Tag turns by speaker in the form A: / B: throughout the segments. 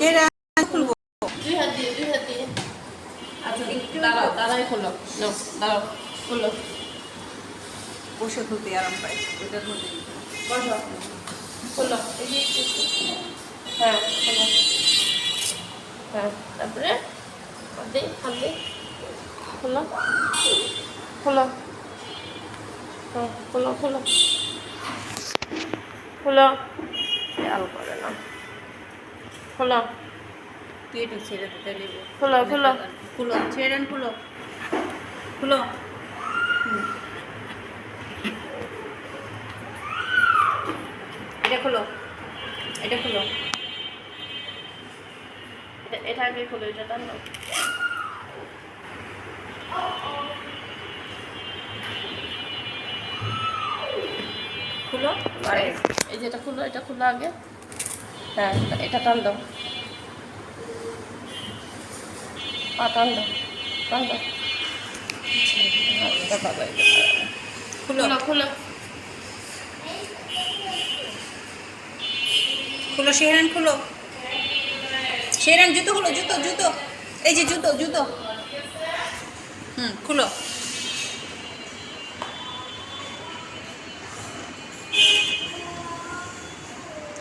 A: সেরা খুলবো
B: দুই হাত দিয়ে দুই হাত দিয়ে আচ্ছা দাঁড়াও দাঁড়াই খোলো দাঁড়াও খোলো
A: বসে খুলতে আরাম পাই ওইটার মধ্যে
B: বসো খোলো। হ্যাঁ খোলো হ্যাঁ তারপরে দে হাত দে খোলো খোলো হ্যাঁ খোলো খোলো খোলো খেয়াল করে না খোলো।
A: তুই একটু ছেড়ে দিতে লেগে
B: খোলো, খোলো।
A: খুলো ছেড়ে খুলো। খুলো। এটা খুলো এটা খুলো।
B: এটা- এটা আগে খোলো এটা টান
A: খুলো
B: এই যে এটা খুলো এটা খুলো আগে। হ্যাঁ এটা টান দাও। পা টান দাও টান দাও। খুলো খুলো।
A: খুলো শেহরান খুলো। শেহরান জুতো খুলো জুতো জুতো। এই যে জুতো জুতো। হুম খুলো।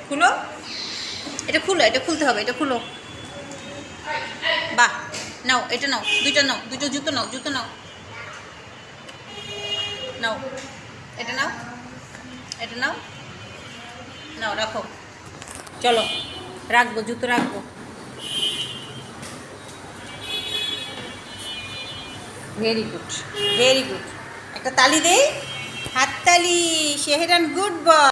A: খুলো। এটা খুলো, এটা খুলতে হবে, এটা খুলো। বাহ, নাও, এটা নাও, দুইটা নাও দুটো জুতো নাও জুতো নাও। নাও, এটা নাও এটা নাও। নাও, রাখো। চলো, রাখব, জুতো রাখব। ভেরি গুড ভেরি গুড একটা তালি দেই। হাততালি শেহরান গুড বয়